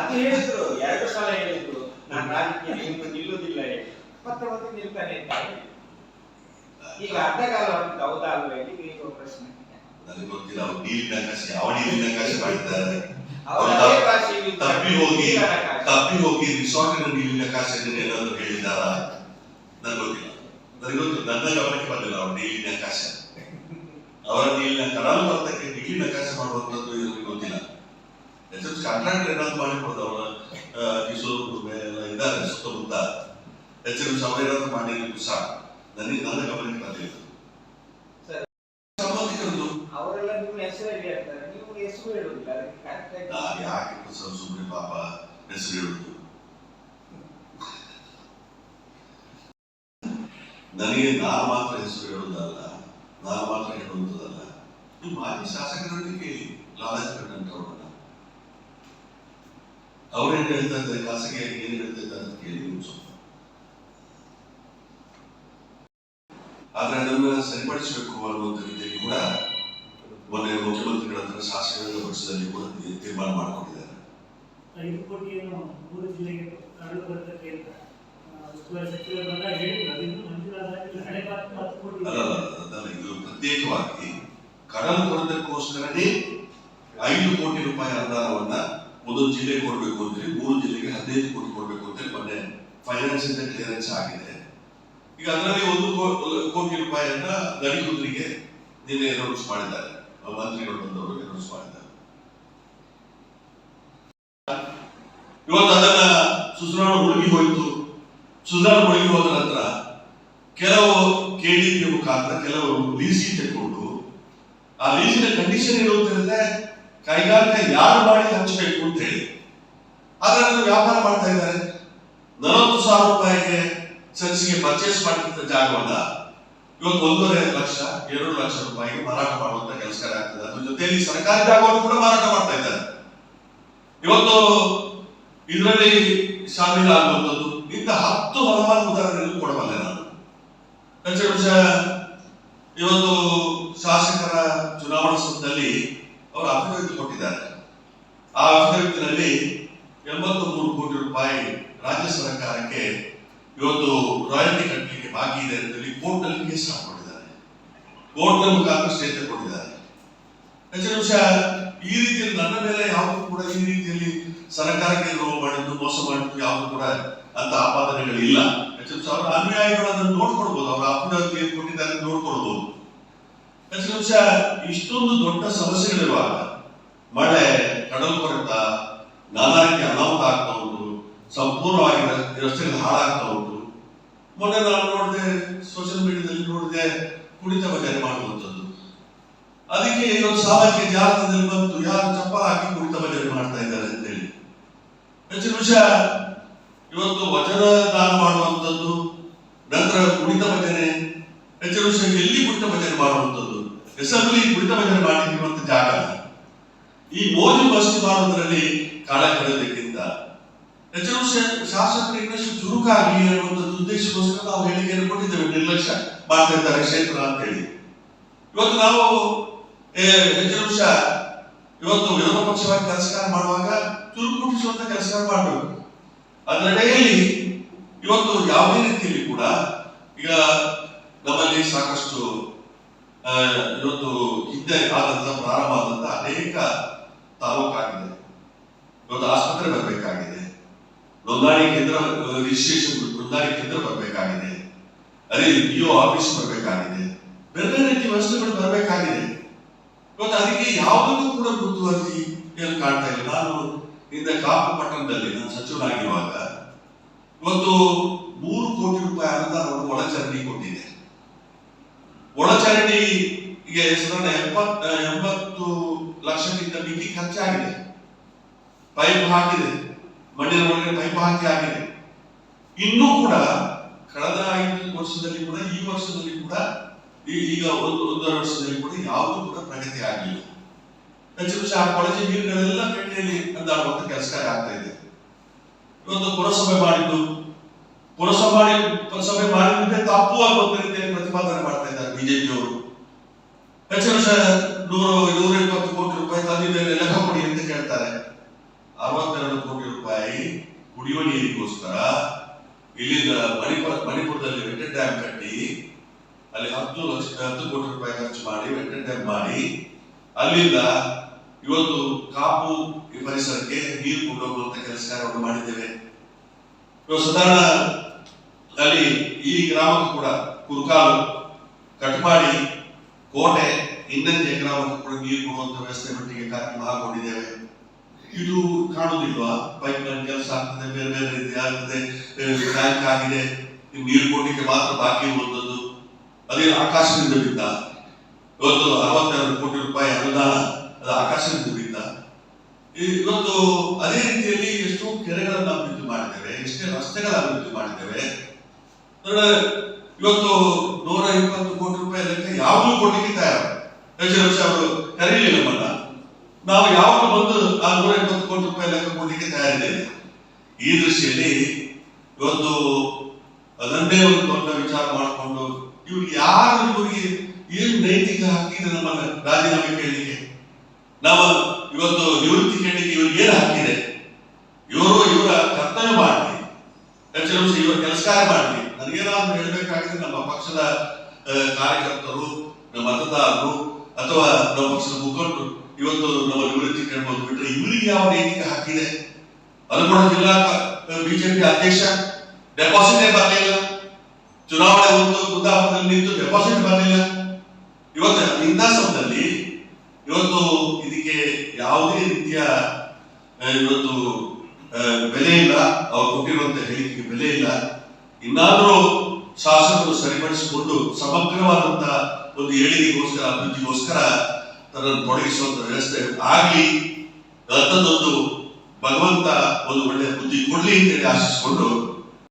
ಅದು ಹೇಳಿದ್ರು ಎರಡು ಸಲ ಹೇಳಿದ್ರು. ನಾನು ರಾಜಕೀಯ ನಿಲ್ಲು ನಿಲ್ಲುವುದಿಲ್ಲ. ಮತ್ತೆ ಮತ್ತೆ ನಿಲ್ತಾನೆ. ಈಗ ಅರ್ಧಕಾಲ ಹೊರತು ಹೌದಾ ಅಲ್ವಾ ಹೇಳಿ ಈಗ ಪ್ರಶ್ನೆ. ನನಗೆ ಗೊತ್ತಿಲ್ಲ ಅವ್ರು ನೀರಿನ ಆಕಾಶ ಯಾವ ನೀರಿನ ಆಕಾಶ ಮಾಡಿದ್ದಾರೆ. ತಪ್ಪಿ- ಹೋಗಿ ತಪ್ಪಿ ಹೋಗಿ ರಿಸಾರ್ಟಿನ ನೀರಿನ ಆಕಾಶ ಏನಾದ್ರು ಹೇಳಿದಾರ ನನಗೆ ಗೊತ್ತಿಲ್ಲ. ನನಗೆ ಗೊತ್ತಿಲ್ಲ. ನನ್ನ ಗಮನಕ್ಕೆ ಬಂದಿಲ್ಲ ಅವ್ರ ನೀರಿನ ಆಕಾಶ. ಅವರ ನೀರಿನ ಕಡಲು ಬರ್ತಕ್ಕೆ ನೀರಿನ ಆಕಾಶ ಮಾಡುವಂತದ್ದು ನನಗೆ ಗೊತ್ತಿಲ್ಲ. ಹೆಚ್ಚು ಕಾಂಟ್ರಾಕ್ಟರ್ ಏನಾದ್ರು ಅವರ ಕಿಶೋರ್ ಕುರ್ಮೆ ಎಲ್ಲ ಇದ್ದಾರೆ ಸುತ್ತಮುತ್ತ. ಹೆಚ್ಚಿನ ಸಾವಿರ ಏನಾದ್ರು ಮಾಡಿರ್ಲಿಕ್ಕೆ ಸಾಕು. ನನಗೆ ನನ್ನ ಗಮನಕ್ಕೆ ಬಂದಿಲ್ಲ ಸರಿ. ಸಂಬಂಧಿಕರದ್ದು? ಅವರೆಲ್ಲ ನಿಮ್ಮ ಹೆಸರು ಹೇಳಿ ಹೇಳ್ತಾರೆ? ನೀವು ಹೆಸರು ಯಾಕೆ ಪಾಪ ಹೆಸರು ಹೇಳುದು? ನನಗೆ ನಾನು ಮಾತ್ರ ಹೆಸರು ಹೇಳುವುದಲ್ಲ ನಾನು ಮಾತ್ರ ಹೇಳುವಂಥದ್ದಲ್ಲ. ನೀವು ಮಾಜಿ ಶಾಸಕರೊಂದಿಗೆ ಕೇಳಿ ಲಾಲಾಜಿ ಅವ್ರೇನು ಹೇಳ್ತಾ ಇದ್ದಾರೆ ಖಾಸಗಿಯಾಗಿ ಏನು ಹೇಳ್ತಾ ಇದ್ದಾರೆ ಅಂತ ಕೇಳಿ ಆದ್ರೆ ಅದನ್ನ ಸರಿಪಡಿಸಬೇಕು ಅನ್ನುವಂಥ ರೀತಿಯಲ್ಲಿ ಕೂಡ ಮೊನ್ನೆ ಮುಖ್ಯಮಂತ್ರಿಗಳ ಹತ್ರ ಶಾಸಕರ ಪಕ್ಷದಲ್ಲಿ ಕೂಡ ತೀರ್ಮಾನ ಮಾಡಿಕೊಂಡಿದ್ದಾರೆ. ಐದು ಕೋಟಿಯನ್ನು ಮೂರು ಜಿಲ್ಲೆಗೆ ಕರಡು ಬರ್ತಕ್ಕೆ ಅಂತ ಆ, ಉಸ್ತುವಾರಿ ಸಚಿವರು ಬಂದಾಗ ಹೇಳಿದ್ರು. ಅದಿನ್ನು ಮಂಜೂರಾದಾಗಿಲ್ಲ ಹಣೆ ಹತ್ತು ಕೋಟಿ ಇದೆ. ಅಲ್ಲ ಅಲ್ಲ, ಅದಲ್ಲ ಇದು ಪ್ರತ್ಯೇಕವಾಗಿ ಕಡಲು ಕೊರತೆಗೋಸ್ಕರನೇ ಐದು ಕೋಟಿ ರೂಪಾಯಿ ಅನುದಾನವನ್ನ ಒಂದೊಂದು ಜಿಲ್ಲೆಗೆ ಕೊಡಬೇಕು ಅಂತೇಳಿ ಮೂರು ಜಿಲ್ಲೆಗೆ ಹದಿನೈದು ಕೋಟಿ ಕೊಡಬೇಕು ಅಂತ ಮೊನ್ನೆ ಫೈನಾನ್ಸ್ ಇಂದ ಕ್ಲಿಯರೆನ್ಸ್ ಆಗಿದೆ. ಈಗ ಅದರಲ್ಲಿ ಒಂದು ಕೋಟಿ ರೂಪಾಯಿಯನ್ನ ದಲಿತರಿಗೆ ನಿನ್ನೆ ಅನೌನ್ಸ್ ಮಾಡಿದ್ದಾರೆ. ಮಂತ್ರಿಗಳು ಬಂದವರು ಅನೌನ್ಸ್ ಮಾಡಿದ್ದಾರೆ. ಇವತ್ತು ಅದನ್ನ ಸುಧಾರಣ ಮುಳುಗಿ ಹೋಯ್ತು. ಸುಧಾರಣ ಮುಳುಗಿ ಹೋದ ನಂತರ ಕೆಲವು ಕೆಡಿಪಿ ಮುಖಾಂತರ ಕೆಲವು ಲೀಸಿ ತೆಗೆದುಕೊಂಡು ಆ ಲೀಸಿನ ಕಂಡೀಷನ್ ಏನು ಅಂತ ಹೇಳಿದ್ರೆ ಕೈಗಾರಿಕೆ ಯಾರು ಮಾಡಿ ಹಂಚಬೇಕು ಅಂತ ಹೇಳಿ. ಆದ್ರೆ ಅದನ್ನು ವ್ಯಾಪಾರ ಮಾಡ್ತಾ ಇದ್ದಾರೆ. ನಲವತ್ತು ಸಾವಿರ ರೂಪಾಯಿಗೆ ಚರ್ಚಿಗೆ ಪರ್ಚೇಸ್ ಮಾಡಿದಂತ ಜಾಗವನ್ನ ಇವತ್ತು ಒಂದೂವರೆ ಲಕ್ಷ, ಎರಡು ಲಕ್ಷ ರೂಪಾಯಿಗೆ ಮಾರಾಟ ಮಾಡುವಂತ ಕೆಲಸ ಆಗ್ತದೆ ಅದ್ರ ಜೊತೆಯಲ್ಲಿ ಸರ್ಕಾರಿ ಜಾಗವನ್ನು ಕೂಡ ಮಾರಾಟ ಮಾಡ್ತಾ ಇದ್ದಾರೆ. ಇವತ್ತು ಇದರಲ್ಲಿ ಶಾಮೀಲಾಗುವಂಥದ್ದು ಇಂಥ ಹತ್ತು ಹಲವಾರು ಉದಾಹರಣೆಗಳು ಕೊಡಬಲ್ಲೆ ನಾನು. ಪಂಚವರ್ಷ ಇವತ್ತು ಶಾಸಕರ ಚುನಾವಣಾ ಸಮಯದಲ್ಲಿ ಅವರು ಅಫಿಡವಿಟ್ ಕೊಟ್ಟಿದ್ದಾರೆ. ಆ ಅಫಿಡವಿಟ್ನಲ್ಲಿ ಎಂಬತ್ತು ಮೂರು ಕೋಟಿ ರೂಪಾಯಿ ರಾಜ್ಯ ಸರ್ಕಾರಕ್ಕೆ ಇವತ್ತು ರಾಯಲ್ಟಿ ಕಟ್ಟಲಿಕ್ಕೆ ಬಾಕಿ ಇದೆ ಅಂತೇಳಿ ಕೋರ್ಟ್ನಲ್ಲಿ ಕೇಸ್ ಹಾಕೊಂಡಿದ್ದಾರೆ ಕೋರ್ಟ್ ಮುಖಾಂತರ ಸ್ಟೇಟ್ ಕೊಟ್ಟಿದ್ದಾರೆ. ವಿಷಯ, ಈ ರೀತಿಯಲ್ಲಿ ನನ್ನ ಮೇಲೆ ಯಾವುದು ಕೂಡ ಈ ರೀತಿಯಲ್ಲಿ ಸರ್ಕಾರಕ್ಕೆ ನೋವು ಮಾಡಿದ್ದು, ಮೋಸ ಮಾಡಿದ್ದು ಯಾವುದು ಕೂಡ ಅಂತ ಆಪಾದನೆಗಳಿಲ್ಲ. ವಿಷಯ, ಅವರ ಅನುಯಾಯಿಗಳನ್ನು ನೋಡ್ಕೊಳ್ಬಹುದು ಅವರ ಅಭಿವೃದ್ಧಿ ಕೊಟ್ಟಿದ್ದಾರೆ ನೋಡ್ಕೊಳ್ಬಹುದು ವಿಷಯ ಇಷ್ಟೊಂದು ದೊಡ್ಡ ಸಮಸ್ಯೆಗಳಿರುವಾಗ ಮಳೆ, ಕಡಲು ಕೊರೆತ ನಾನಾ ಅನಾಹುತ ಆಗ್ತಾ ಉಂಟು, ಸಂಪೂರ್ಣವಾಗಿ ರಸ್ತೆಗಳು ಹಾಳಾಗ್ತಾ ಉಂಟು. ಮೊನ್ನೆ ನಾನು ನೋಡಿದೆ ಸೋಷಿಯಲ್ ಮೀಡಿಯಾದಲ್ಲಿ ನೋಡಿದೆ ಕುಡಿತ ಬಜಾರಿ ಮಾಡುವಂಥದ್ದು. ಅದಕ್ಕೆ ಇವತ್ತು ಸಾಮಾಜಿಕ ಜಾಲತಾಣದಲ್ಲಿ ಬಂತು ಯಾರು ಚಪ್ಪ ಹಾಕಿ ಕುಡಿತ ಬಜಾರಿ ಮಾಡ್ತಾ ಇದ್ದಾರೆ ಅಂತೇಳಿ. ಹೆಚ್ಚಿನ ವಿಷಯ ಇವತ್ತು ವಚನ ದಾನ ಮಾಡುವಂಥದ್ದು, ನಂತರ ಕುಡಿತ ಭಜನೆ ಹೆಚ್ಚಿನ ವಿಷಯ ಎಲ್ಲಿ ಕುಡಿತ ಭಜನೆ ಮಾಡುವಂಥದ್ದು? ಅಸೆಂಬ್ಲಿ ಕುಡಿತ ಭಜನೆ ಮಾಡಲಿಕ್ಕಿರುವಂತ ಜಾಗ ಈ ಮೋದಿ ಮಸ್ತಿ ಮಾಡುವುದರಲ್ಲಿ ಕಾಲ ಕಳೆಯೋದಕ್ಕಿಂತ ಹೆಚ್ಚಿನ ಶಾಸಕರು ಇನ್ನಷ್ಟು ಚುರುಕಾಗಿ ಅನ್ನುವಂಥದ್ದು ಉದ್ದೇಶಕ್ಕೋಸ್ಕರ ನಾವು ಹೇಳಿಕೆಯನ್ನು ಕೊಟ್ಟಿದ್ದೇವೆ, ನಿರ್ಲಕ್ಷ್ಯ ಮಾಡ್ತಾ ಇದ್ದಾರೆ ಕ್ಷೇತ್ರ ಅಂತ ಹೇಳಿ ಇವತ್ತು ನಾವು ಹೆಚ್ಚಿನ ವಿಷಯ ಇವತ್ತು ವಿರೋಧ ಪಕ್ಷವಾಗಿ ಕೆಲಸ ಮಾಡುವಾಗ ಚುರುಕು ಕೆಲಸ ಮಾಡಬೇಕು. ಅದರಡೆಯಲ್ಲಿ ಇವತ್ತು ಯಾವುದೇ ರೀತಿಯಲ್ಲಿ ಕೂಡ ಈಗ ನಮ್ಮಲ್ಲಿ ಸಾಕಷ್ಟು ಇವತ್ತು ಹಿಂದೆ ಕಾಲದಿಂದ ಪ್ರಾರಂಭ ಆದಂತ ಅನೇಕ ತಾಲೂಕಾಗಿದೆ ಇವತ್ತು ಆಸ್ಪತ್ರೆ ಬರಬೇಕಾಗಿದೆ. ನೋಂದಣಿ ಕೇಂದ್ರ ರಿಜಿಸ್ಟ್ರೇಷನ್ ನೋಂದಣಿ ಕೇಂದ್ರ ಬರಬೇಕಾಗಿದೆ. ಅದೇ ಬಿಒ ಆಫೀಸ್ ಬರಬೇಕಾಗಿದೆ. ಬೇರೆ ಬೇರೆ ರೀತಿ ವ್ಯವಸ್ಥೆಗಳು ಬರಬೇಕಾಗಿದೆ. ಇವತ್ತು ಅದಕ್ಕೆ ಯಾವುದಕ್ಕೂ ಕೂಡ ಮುಂದುವರಿಸಿ ಏನು ಕಾಣ್ತಾ ಇಲ್ಲ. ನಾನು ಇಂದ ಕಾಪು ಪಟ್ಟಣದಲ್ಲಿ ನಾನು ಸಚಿವನಾಗಿರುವಾಗ ಇವತ್ತು ಮೂರು ಕೋಟಿ ರೂಪಾಯಿ ಅನುದಾನವನ್ನು ಒಳಚರಂಡಿ ಕೊಟ್ಟಿದೆ. ಒಳಚರಂಡಿಗೆ ಸಾಧಾರಣ ಎಂಬತ್ ಎಂಬತ್ತು ಲಕ್ಷಕ್ಕಿಂತ ಮಿತಿ ಖರ್ಚಾಗಿದೆ. ಪೈಪ್ ಹಾಕಿದೆ. ಮಣ್ಣಿನ ಒಳಗೆ ಪೈಪ್ ಹಾಕಿ ಆಗಿದೆ. ಇನ್ನೂ ಕೂಡ ಕಳೆದ ಐದು ವರ್ಷದಲ್ಲಿ ಕೂಡ, ಈ ವರ್ಷದಲ್ಲಿ ಕೂಡ ಈಗ ಒಂದು, ಒಂದೂವರೆ ವರ್ಷದಲ್ಲಿ ಕೂಡ ಯಾವುದೂ ಕೂಡ ಪ್ರಗತಿ ಆಗಿಲ್ಲ. ಹೆಚ್ಚು ಹೆಚ್ಚು ಆ ಕೊಳಚೆ ನೀರುಗಳೆಲ್ಲ ಬೆಣ್ಣೆಯಲ್ಲಿ ಅಂದಾಡುವಂತ ಕೆಲಸ ಆಗ್ತಾ ಇದೆ. ಇವತ್ತು ಪುರಸಭೆ ಮಾಡಿದ್ದು, ಪುರಸಭೆ ಪುರಸಭೆ ಮಾಡಿದ್ರೆ ತಪ್ಪು ಆಗುವಂತ ರೀತಿಯಲ್ಲಿ ಪ್ರತಿಪಾದನೆ ಮಾಡ್ತಾ ಇದ್ದಾರೆ. ಬಿಜೆಪಿಯವರು ಹೆಚ್ಚಿನ ನೂರು ನೂರ ಇಪ್ಪತ್ತು ಕೋಟಿ ರೂಪಾಯಿ ತಂದಿದ್ದೇನೆ, ಲೆಕ್ಕ ಕೊಡಿ ಅಂತ ಕೇಳ್ತಾರೆ. ಅರವತ್ತೆರಡು ಕೋಟಿ ರೂಪಾಯಿ ಕುಡಿಯುವ ನೀರಿಗೋಸ್ಕರ ಇಲ್ಲಿಂದ ಮಣಿಪುರ, ಮಣಿಪುರದಲ್ಲಿ ವೆಟ್ಟೆ ಡ್ಯಾಮ್ ಕಟ್ಟಿ, ಅಲ್ಲಿ ಹತ್ತು ಲಕ್ಷ, ಹತ್ತು ಕೋಟಿ ರೂಪಾಯಿ ಖರ್ಚು ಮಾಡಿ ವೆಟ್ಟೆ ಡ್ಯಾಮ್ ಮಾಡಿ, ಅಲ್ಲಿಂದ ಇವತ್ತು ಕಾಪು ಪರಿಸರಕ್ಕೆ ನೀರು ಕೊಂಡೋಗುವಂತ ಕೆಲಸ ಕಾರ್ಯವನ್ನು ಮಾಡಿದ್ದೇವೆ. ಸಾಧಾರಣ ಅಲ್ಲಿ ಈ ಗ್ರಾಮಕ್ಕೂ ಕೂಡ ಕುರುಕಾಲು ಕಟ್ಮಾಡಿ ಕೋಟೆ ಇನ್ನೊಂದು ಗ್ರಾಮಕ್ಕೂ ಕೂಡ ನೀರು ಕೊಡುವಂತ ವ್ಯವಸ್ಥೆ ಮಟ್ಟಿಗೆ ಕಾರ್ಯಕ್ರಮ ಹಾಕೊಂಡಿದ್ದೇವೆ. ಇದು ಕಾಣುವುದಿಲ್ವಾ? ಪೈಪ್ ಲೈನ್ ಕೆಲಸ ಆಗ್ತದೆ, ಬೇರೆ ಬೇರೆ ರೀತಿ ಆಗ್ತದೆ ಟ್ಯಾಂಕ್ ಆಗಿದೆ ನೀರು ಕೊಡಲಿಕ್ಕೆ ಮಾತ್ರ ಬಾಕಿ ಇರುವಂತದ್ದು. ಅದೇ ಆಕಾಶದಿಂದ ಬಿದ್ದ. ಇವತ್ತು ಅರವತ್ತೆರಡು ಕೋಟಿ ರೂಪಾಯಿ ಅನುದಾನ ಅದು ಆಕಾಶದಿಂದ ಬಿದ್ದ. ಇವತ್ತು ಅದೇ ರೀತಿಯಲ್ಲಿ ಎಷ್ಟೋ ಕೆರೆಗಳನ್ನು ಅಭಿವೃದ್ಧಿ ಮಾಡಿದ್ದೇವೆ, ಎಷ್ಟೇ ರಸ್ತೆಗಳ ಅಭಿವೃದ್ಧಿ ಮಾಡಿದ್ದೇವೆ. ಇವತ್ತು ನೂರ ಇಪ್ಪತ್ತು ಕೋಟಿ ರೂಪಾಯಿ ಲೆಕ್ಕ ಯಾವಾಗಲೂ ಕೊಡ್ಲಿಕ್ಕೆ ತಯಾರು. ವರ್ಷ ಅವರು ಕರೀಲಿಲ್ಲ ನಮ್ಮನ್ನ ನಾವು ಯಾವಾಗ ಬಂದು ಆ ನೂರ ಇಪ್ಪತ್ತು ಕೋಟಿ ರೂಪಾಯಿ ಲೆಕ್ಕ ಕೊಡ್ಲಿಕ್ಕೆ ತಯಾರಿದ್ದೇವೆ. ಈ ದೃಷ್ಟಿಯಲ್ಲಿ ಇವತ್ತು ಅದನ್ನೇ ಒಂದು ದೊಡ್ಡ ವಿಚಾರ ಮಾಡಿಕೊಂಡು ಇವ್ರು ಯಾರು ಇವರಿಗೆ ಏನು ನೈತಿಕ ಹಾಕಿದೆ ನಮ್ಮನ್ನ ರಾಜೀನಾಮೆ ಕೇಳಲಿಕ್ಕೆ? ನಾವು ಇವತ್ತು ನಿವೃತ್ತಿ ಕೇಳಲಿಕ್ಕೆ ಇವ್ರಿಗೆ ಏನು ಹಾಕಿದೆ ಇವರು ಇವರ ಕರ್ತವ್ಯ ಮಾಡಲಿ. ಹೆಚ್ಚಿನ ಇವರ ಕೆಲಸ ಮಾಡಲಿ. ನನಗೇನಾದ್ರು ಹೇಳಬೇಕಾಗಿದೆ ನಮ್ಮ ಪಕ್ಷದ ಕಾರ್ಯಕರ್ತರು, ನಮ್ಮ ಮತದಾರರು, ಅಥವಾ ನಮ್ಮ ಪಕ್ಷದ ಮುಖಂಡರು, ಇವತ್ತು ನಮ್ಮ ನಿವೃತ್ತಿ ಕೇಳಬಹುದು ಬಿಟ್ಟರೆ ಇವರಿಗೆ ಯಾವ ನೈತಿಕ ಹಾಕಿದೆ? ಕೂಡ ಜಿಲ್ಲಾ ಬಿಜೆಪಿ ಅಧ್ಯಕ್ಷ ಡೆಪಾಸಿಟೇ ಬರಲಿಲ್ಲ. ಚುನಾವಣೆ ಒಂದು ಕುಂದಾಪುರದಲ್ಲಿ ನಿಂತು ಡೆಪಾಸಿಟ್ ಬರಲಿಲ್ಲ. ಇವತ್ತು ಇಂಥ ಸಮಯದಲ್ಲಿ ಇವತ್ತು ಇದಕ್ಕೆ ಯಾವುದೇ ರೀತಿಯ ಇವತ್ತು ಬೆಲೆ ಇಲ್ಲ. ಅವ್ರು ಕೊಟ್ಟಿರುವಂತ ಹೇಳಿಕೆಗೆ ಬೆಲೆ ಇಲ್ಲ. ಇನ್ನಾದರೂ ಶಾಸಕರು ಸರಿಪಡಿಸಿಕೊಂಡು ಸಮಗ್ರವಾದಂತಹ ಒಂದು ಏಳಿಗೆಗೋಸ್ಕರ ಅಭಿವೃದ್ಧಿಗೋಸ್ಕರ ತನ್ನನ್ನು ತೊಡಗಿಸುವಂತ ವ್ಯವಸ್ಥೆ ಆಗಲಿ ಅಂಥದ್ದೊಂದು ಭಗವಂತ ಒಂದು ಒಳ್ಳೆಯ ಬುದ್ಧಿ ಕೊಡ್ಲಿ ಅಂತೇಳಿ ಆಶಿಸಿಕೊಂಡು